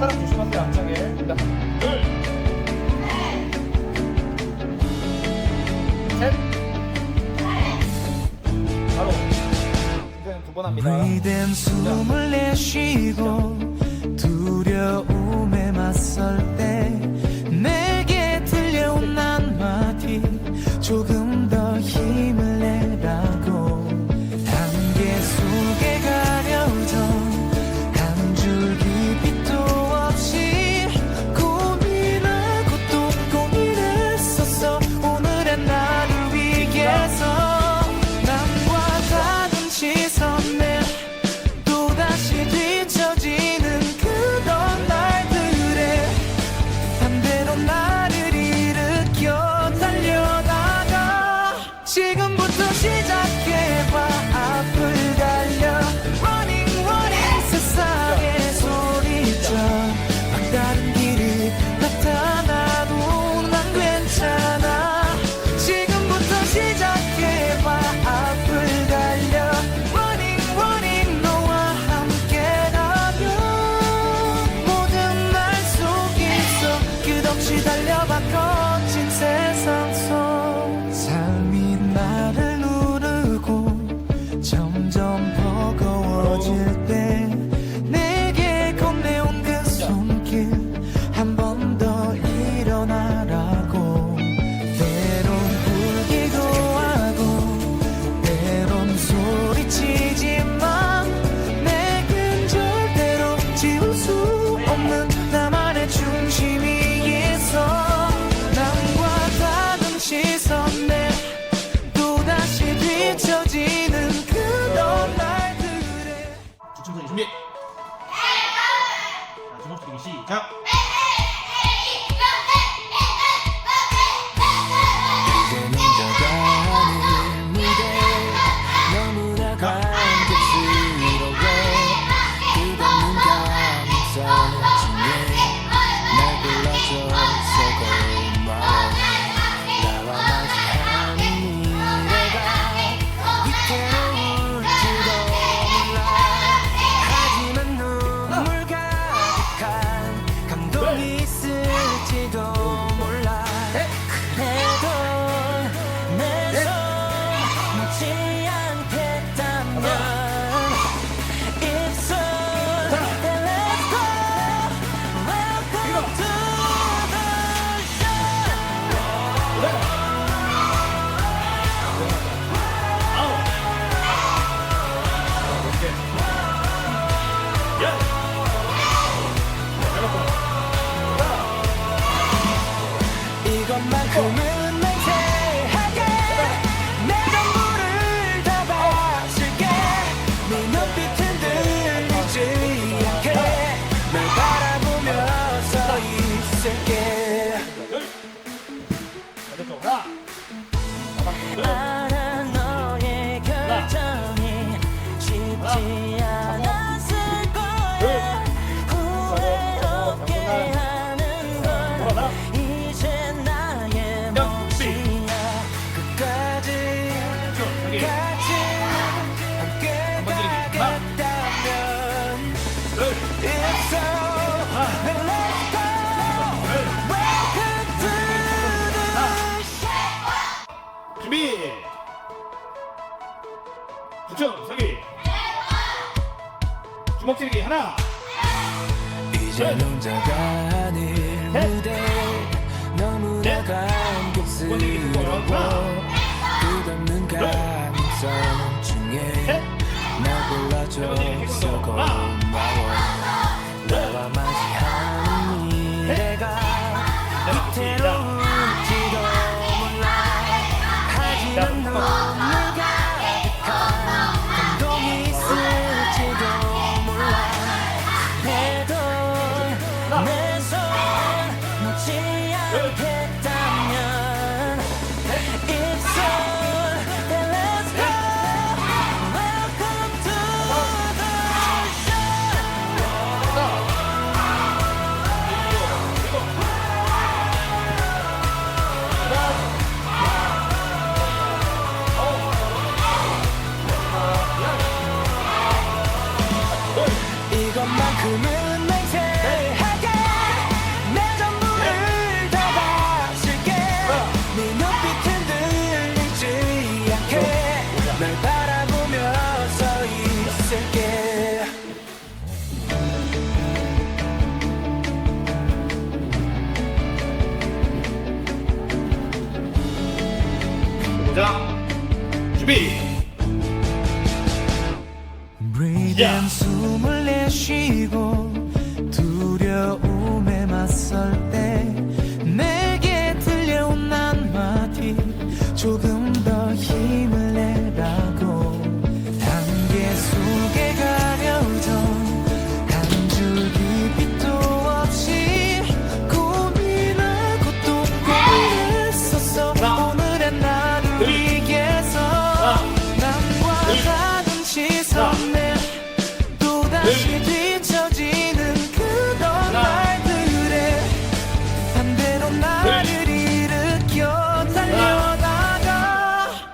사람 조심하세요 안차게 둘셋. 바로. 이제는 숨을 내쉬고 두려움에 맞설 때 준비. 북촌 서기. 주먹질기 하나. TV 브리든 숨을 내쉬고 두려움에 맞설 때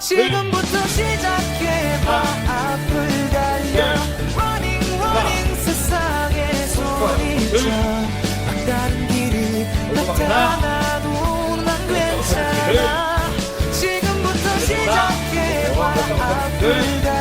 지금부터 시작해봐. 앞을 달려. 러닝 러닝 세상에 소리쳐 다른 길이 나타나도 난 괜찮아. 지금부터 시작해봐. 앞을 달려.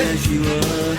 as you are.